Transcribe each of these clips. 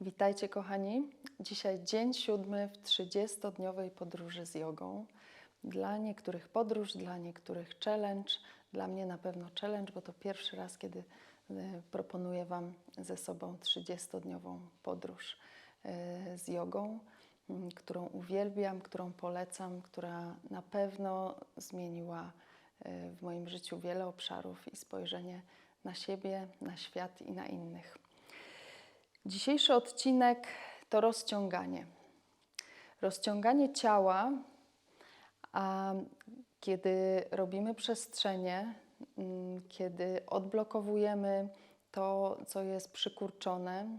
Witajcie kochani. Dzisiaj dzień siódmy w 30-dniowej podróży z jogą. Dla niektórych podróż, dla niektórych challenge. Dla mnie na pewno challenge, bo to pierwszy raz, kiedy e, proponuję Wam ze sobą 30-dniową podróż e, z jogą, którą uwielbiam, którą polecam, która na pewno zmieniła e, w moim życiu wiele obszarów i spojrzenie na siebie, na świat i na innych. Dzisiejszy odcinek to rozciąganie. Rozciąganie ciała, a kiedy robimy przestrzenie, mm, kiedy odblokowujemy to, co jest przykurczone,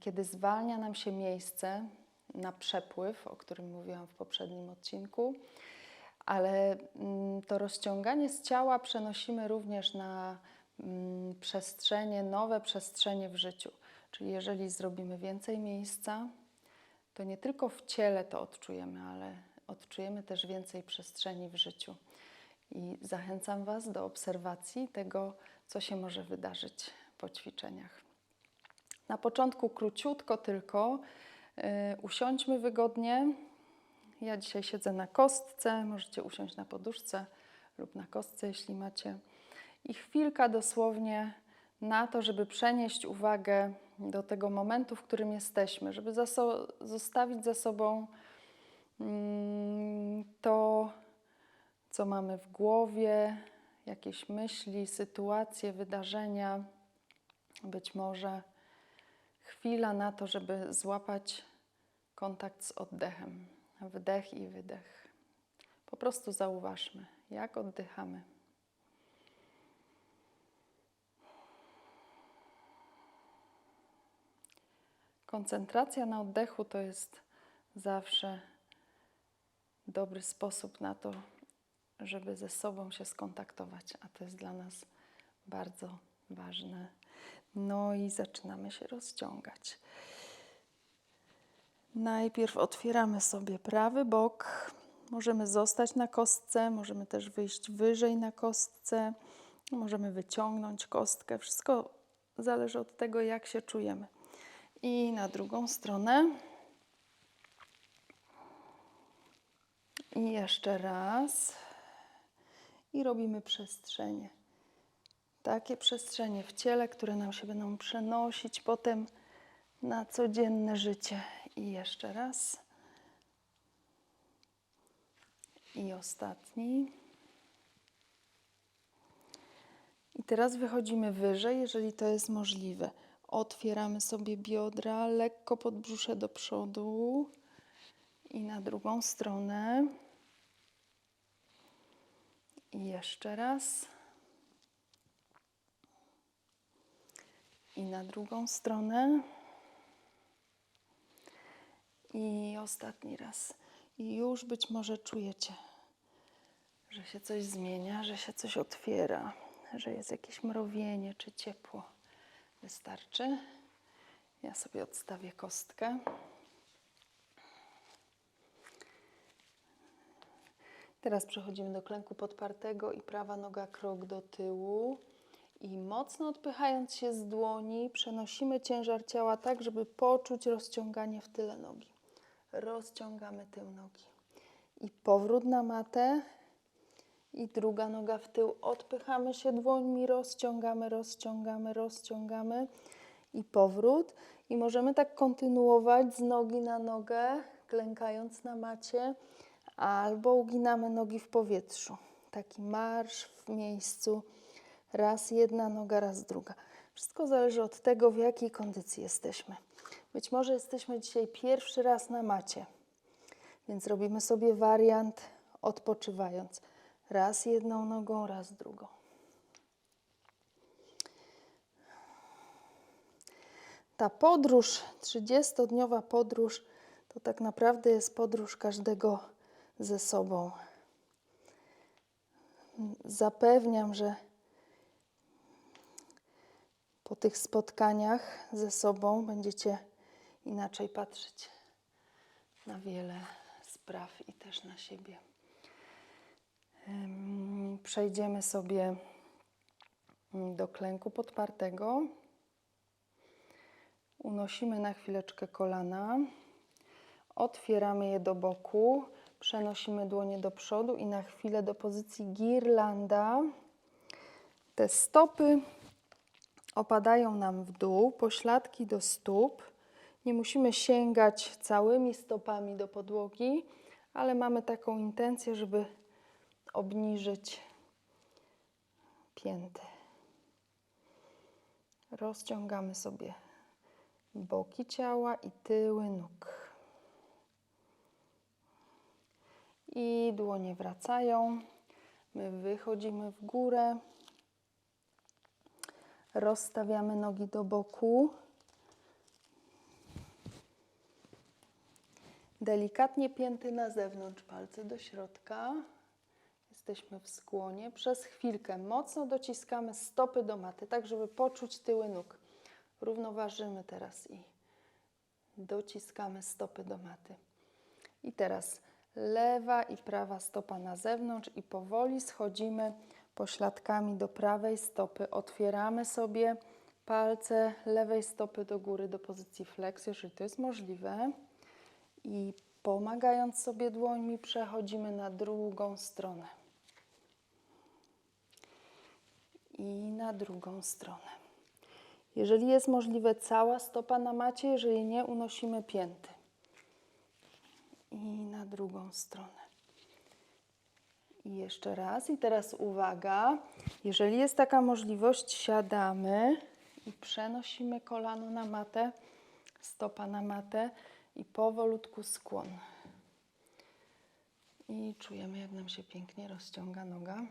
kiedy zwalnia nam się miejsce na przepływ, o którym mówiłam w poprzednim odcinku, ale mm, to rozciąganie z ciała przenosimy również na przestrzenie, nowe przestrzenie w życiu. Czyli jeżeli zrobimy więcej miejsca, to nie tylko w ciele to odczujemy, ale odczujemy też więcej przestrzeni w życiu. I zachęcam Was do obserwacji tego, co się może wydarzyć po ćwiczeniach. Na początku króciutko tylko yy, usiądźmy wygodnie. Ja dzisiaj siedzę na kostce, możecie usiąść na poduszce lub na kostce, jeśli macie. I chwilka dosłownie na to, żeby przenieść uwagę do tego momentu, w którym jesteśmy, żeby za so zostawić za sobą mm, to, co mamy w głowie, jakieś myśli, sytuacje, wydarzenia, być może chwila na to, żeby złapać kontakt z oddechem. Wdech i wydech. Po prostu zauważmy, jak oddychamy. Koncentracja na oddechu to jest zawsze dobry sposób na to, żeby ze sobą się skontaktować, a to jest dla nas bardzo ważne. No i zaczynamy się rozciągać. Najpierw otwieramy sobie prawy bok. Możemy zostać na kostce, możemy też wyjść wyżej na kostce, możemy wyciągnąć kostkę. Wszystko zależy od tego, jak się czujemy. I na drugą stronę. I jeszcze raz. I robimy przestrzenie. Takie przestrzenie w ciele, które nam się będą przenosić potem na codzienne życie. I jeszcze raz. I ostatni. I teraz wychodzimy wyżej, jeżeli to jest możliwe. Otwieramy sobie biodra, lekko podbrzusze do przodu i na drugą stronę. I jeszcze raz. I na drugą stronę. I ostatni raz. I już być może czujecie, że się coś zmienia, że się coś otwiera, że jest jakieś mrowienie czy ciepło. Wystarczy. Ja sobie odstawię kostkę. Teraz przechodzimy do klęku podpartego i prawa noga krok do tyłu. I mocno odpychając się z dłoni, przenosimy ciężar ciała tak, żeby poczuć rozciąganie w tyle nogi. Rozciągamy tył nogi. I powrót na matę. I druga noga w tył. Odpychamy się dłońmi, rozciągamy, rozciągamy, rozciągamy. I powrót. I możemy tak kontynuować z nogi na nogę, klękając na macie, albo uginamy nogi w powietrzu. Taki marsz w miejscu. Raz jedna noga, raz druga. Wszystko zależy od tego, w jakiej kondycji jesteśmy. Być może jesteśmy dzisiaj pierwszy raz na macie, więc robimy sobie wariant odpoczywając. Raz jedną nogą, raz drugą. Ta podróż, 30-dniowa podróż, to tak naprawdę jest podróż każdego ze sobą. Zapewniam, że po tych spotkaniach ze sobą będziecie inaczej patrzeć na wiele spraw i też na siebie. Przejdziemy sobie do klęku podpartego. Unosimy na chwileczkę kolana. Otwieramy je do boku. Przenosimy dłonie do przodu i na chwilę do pozycji girlanda. Te stopy opadają nam w dół, pośladki do stóp. Nie musimy sięgać całymi stopami do podłogi, ale mamy taką intencję, żeby obniżyć pięty. Rozciągamy sobie boki ciała i tyły nóg. I dłonie wracają. My wychodzimy w górę. Rozstawiamy nogi do boku. Delikatnie pięty na zewnątrz, palce do środka. Jesteśmy w skłonie. Przez chwilkę mocno dociskamy stopy do maty, tak żeby poczuć tyły nóg. Równoważymy teraz i dociskamy stopy do maty. I teraz lewa i prawa stopa na zewnątrz i powoli schodzimy pośladkami do prawej stopy. Otwieramy sobie palce lewej stopy do góry do pozycji flex, jeżeli to jest możliwe. I pomagając sobie dłońmi przechodzimy na drugą stronę. I na drugą stronę. Jeżeli jest możliwe, cała stopa na macie, jeżeli nie, unosimy pięty. I na drugą stronę. I jeszcze raz. I teraz uwaga. Jeżeli jest taka możliwość, siadamy i przenosimy kolano na matę, stopa na matę i powolutku skłon. I czujemy, jak nam się pięknie rozciąga noga.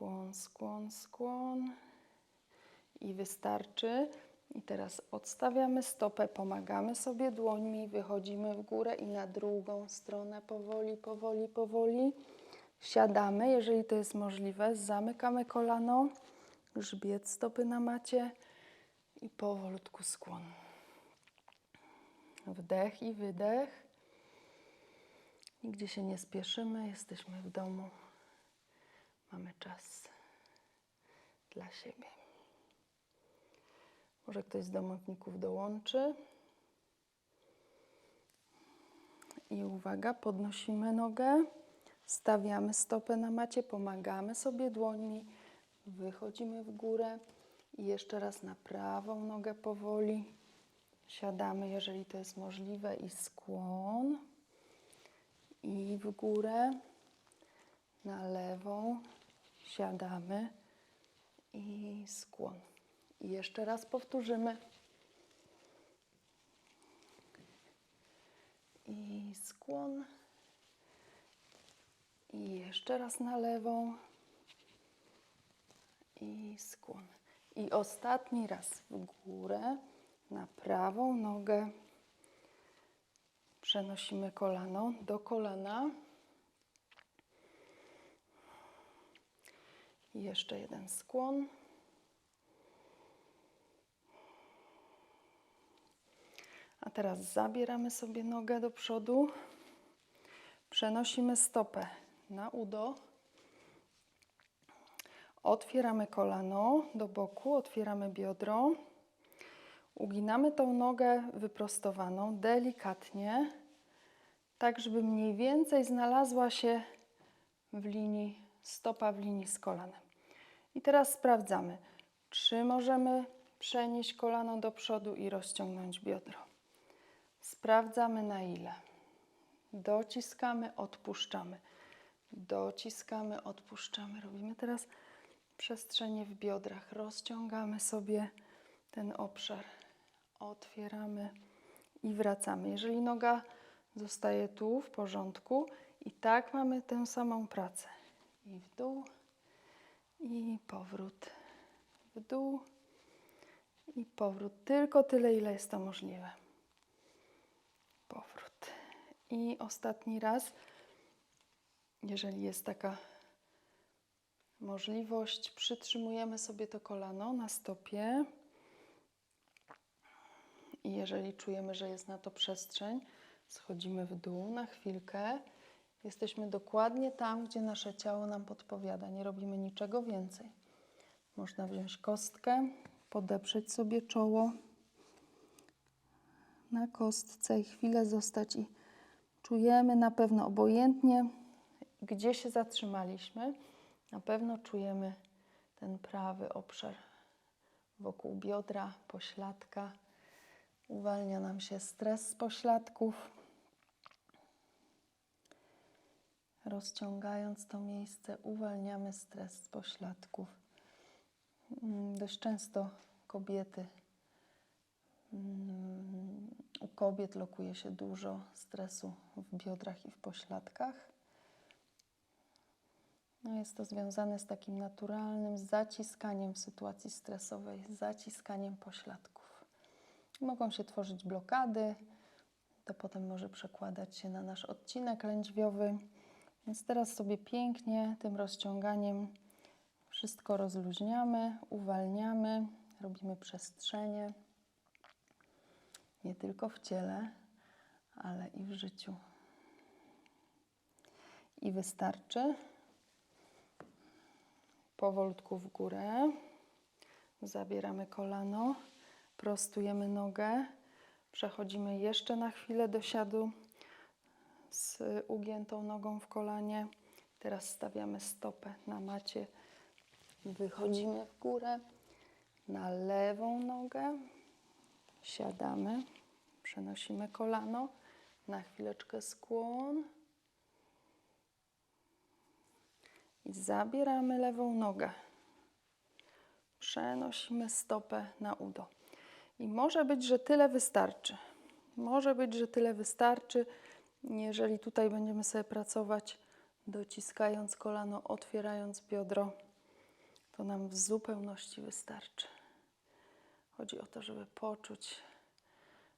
Skłon, skłon, skłon. I wystarczy. I teraz odstawiamy stopę, pomagamy sobie dłońmi, wychodzimy w górę i na drugą stronę powoli, powoli, powoli. Siadamy, jeżeli to jest możliwe, zamykamy kolano, grzbiet stopy na macie i powolutku skłon. Wdech i wydech. Nigdzie się nie spieszymy, jesteśmy w domu. Mamy czas dla siebie. Może ktoś z domowników dołączy. I uwaga, podnosimy nogę, stawiamy stopę na macie, pomagamy sobie dłońmi, wychodzimy w górę i jeszcze raz na prawą nogę powoli. Siadamy, jeżeli to jest możliwe, i skłon. I w górę, na lewą, siadamy i skłon. I jeszcze raz powtórzymy. I skłon. I jeszcze raz na lewą. I skłon. I ostatni raz w górę, na prawą nogę. Przenosimy kolano do kolana. Jeszcze jeden skłon. A teraz zabieramy sobie nogę do przodu. Przenosimy stopę na udo. Otwieramy kolano do boku, otwieramy biodro. Uginamy tą nogę wyprostowaną delikatnie, tak żeby mniej więcej znalazła się w linii stopa, w linii z kolanem. I teraz sprawdzamy, czy możemy przenieść kolano do przodu i rozciągnąć biodro. Sprawdzamy na ile. Dociskamy, odpuszczamy. Dociskamy, odpuszczamy. Robimy teraz przestrzenie w biodrach. Rozciągamy sobie ten obszar. Otwieramy i wracamy. Jeżeli noga zostaje tu w porządku, i tak mamy tę samą pracę. I w dół, i powrót. W dół, i powrót. Tylko tyle, ile jest to możliwe. Powrót. I ostatni raz, jeżeli jest taka możliwość, przytrzymujemy sobie to kolano na stopie. I jeżeli czujemy, że jest na to przestrzeń, schodzimy w dół na chwilkę. Jesteśmy dokładnie tam, gdzie nasze ciało nam podpowiada. Nie robimy niczego więcej. Można wziąć kostkę, podeprzeć sobie czoło na kostce i chwilę zostać i czujemy na pewno obojętnie, gdzie się zatrzymaliśmy, na pewno czujemy ten prawy obszar wokół biodra, pośladka. Uwalnia nam się stres z pośladków. Rozciągając to miejsce, uwalniamy stres z pośladków. Mm, Dość często kobiety, mm, u kobiet lokuje się dużo stresu w biodrach i w pośladkach. No jest to związane z takim naturalnym zaciskaniem w sytuacji stresowej, zaciskaniem pośladków. Mogą się tworzyć blokady, to potem może przekładać się na nasz odcinek lędźwiowy. Więc teraz sobie pięknie tym rozciąganiem wszystko rozluźniamy, uwalniamy, robimy przestrzenie. Nie tylko w ciele, ale i w życiu. I wystarczy. Powolutku w górę. Zabieramy kolano, prostujemy nogę, przechodzimy jeszcze na chwilę do siadu z ugiętą nogą w kolanie. Teraz stawiamy stopę na macie, wychodzimy w górę na lewą nogę, siadamy, przenosimy kolano, na chwileczkę skłon i zabieramy lewą nogę. Przenosimy stopę na udo. I może być, że tyle wystarczy. Może być, że tyle wystarczy. Jeżeli tutaj będziemy sobie pracować, dociskając kolano, otwierając biodro, to nam w zupełności wystarczy. Chodzi o to, żeby poczuć,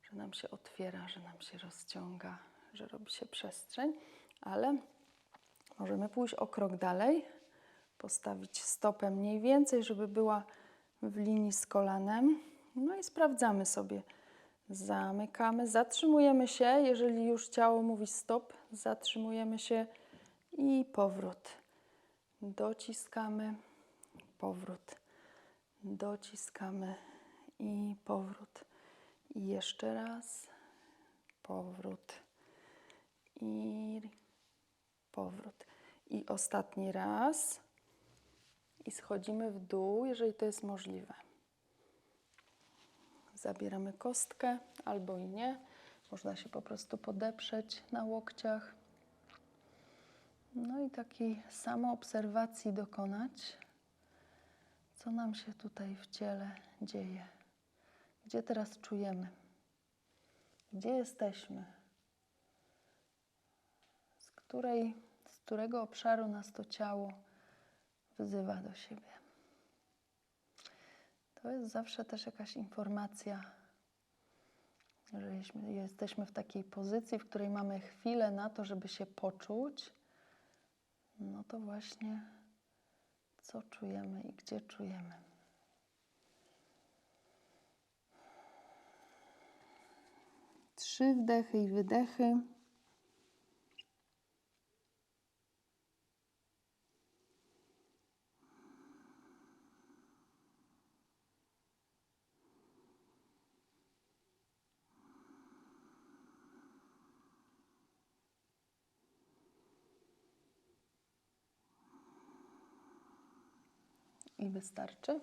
że nam się otwiera, że nam się rozciąga, że robi się przestrzeń, ale możemy pójść o krok dalej, postawić stopę mniej więcej, żeby była w linii z kolanem. No i sprawdzamy sobie. Zamykamy, zatrzymujemy się, jeżeli już ciało mówi stop, zatrzymujemy się i powrót. Dociskamy, powrót. Dociskamy i powrót. I jeszcze raz, powrót. I powrót. I ostatni raz. I schodzimy w dół, jeżeli to jest możliwe. Zabieramy kostkę albo i nie. Można się po prostu podeprzeć na łokciach. No i takiej samoobserwacji dokonać, co nam się tutaj w ciele dzieje. Gdzie teraz czujemy? Gdzie jesteśmy? Z, której, z którego obszaru nas to ciało wzywa do siebie? To jest zawsze też jakaś informacja, że jesteśmy w takiej pozycji, w której mamy chwilę na to, żeby się poczuć, no to właśnie co czujemy i gdzie czujemy. Trzy wdechy i wydechy. I wystarczy.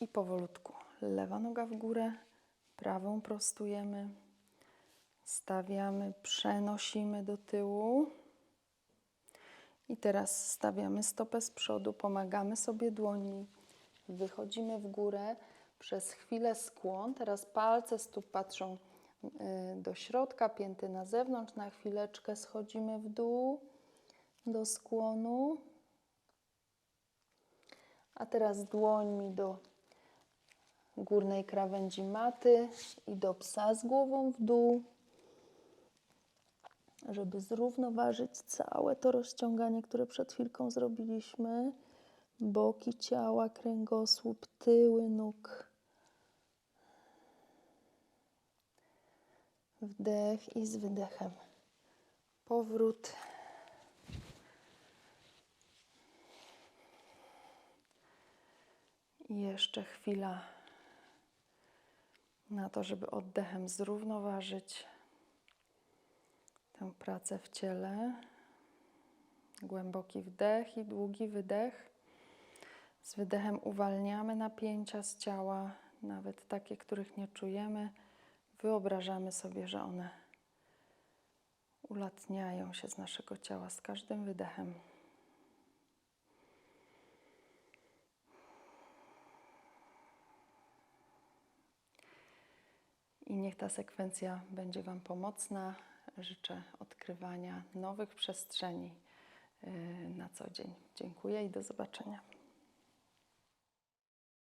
I powolutku. Lewa noga w górę, prawą prostujemy, stawiamy, przenosimy do tyłu. I teraz stawiamy stopę z przodu, pomagamy sobie dłońmi, wychodzimy w górę, przez chwilę skłon. Teraz palce stóp patrzą y, do środka, pięty na zewnątrz. Na chwileczkę schodzimy w dół do skłonu. A teraz dłońmi do górnej krawędzi maty i do psa z głową w dół, żeby zrównoważyć całe to rozciąganie, które przed chwilką zrobiliśmy. Boki ciała, kręgosłup, tyły nóg. Wdech i z wydechem. Powrót. Jeszcze chwila na to, żeby oddechem zrównoważyć tę pracę w ciele. Głęboki wdech i długi wydech. Z wydechem uwalniamy napięcia z ciała, nawet takie, których nie czujemy. Wyobrażamy sobie, że one ulatniają się z naszego ciała z każdym wydechem. I niech ta sekwencja będzie Wam pomocna. Życzę odkrywania nowych przestrzeni y, na co dzień. Dziękuję i do zobaczenia.